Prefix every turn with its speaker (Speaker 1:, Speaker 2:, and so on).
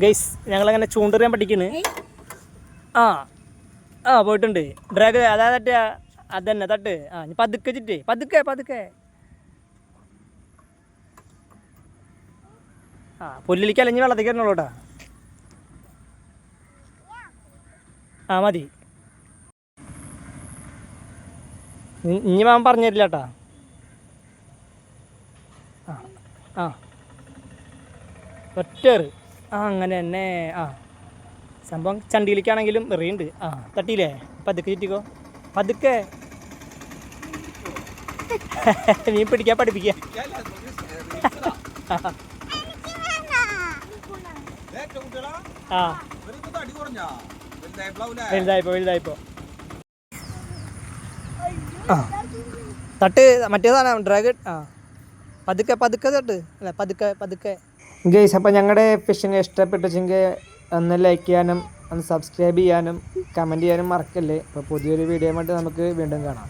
Speaker 1: Guys ഞങ്ങളങ്ങനെ ചൂണ്ടറിയാൻ പഠിക്കുന്നു ആ ആ പോയിട്ടുണ്ട്. ഡ്രാഗ് അതാ തട്ട് അതന്നെ തട്ട്. ആ ഇനി പതുക്കെ ചിറ്റ് പതുക്കെ പതുക്കെ. ആ പുല്ലിലേക്ക് അല്ലെങ്കിൽ വെള്ളത്തിൽ കയറണുള്ളൂ കേട്ടാ. ആ മതി. ഇനി മാൻ പറഞ്ഞു തരില്ല കേട്ടാ. ആ ആ. ഒറ്റേറ് ആ അങ്ങനെ തന്നെ. ആ. സംഭവം ചണ്ടിയിലേക്കാണെങ്കിലും എറിയുണ്ട് ആ തട്ടിയില്ലേ? പതുക്കെ ചുറ്റിക്കോ. പതുക്കെ. നീ പിടിക്കാൻ പഠിപ്പിക്കുക. ആ. വലുതായിപ്പോ വലുതായിപ്പോ. ആ. തട്ട് മറ്റേതാണ് ഡ്രാഗൺ. ആ. പതുക്കെ പതുക്കെ തട്ട്. അല്ല പതുക്കെ പതുക്കെ. ഗേസ് അപ്പോൾ ഞങ്ങളുടെ ഫിഷിങ് ഇഷ്ടപ്പെട്ടെങ്കിൽ ഒന്ന് ലൈക്ക് ചെയ്യാനും ഒന്ന് സബ്സ്ക്രൈബ് ചെയ്യാനും കമന്റ് ചെയ്യാനും മറക്കല്ലേ? അപ്പോൾ പുതിയൊരു വീഡിയോ ആയിട്ട് നമുക്ക് വീണ്ടും കാണാം.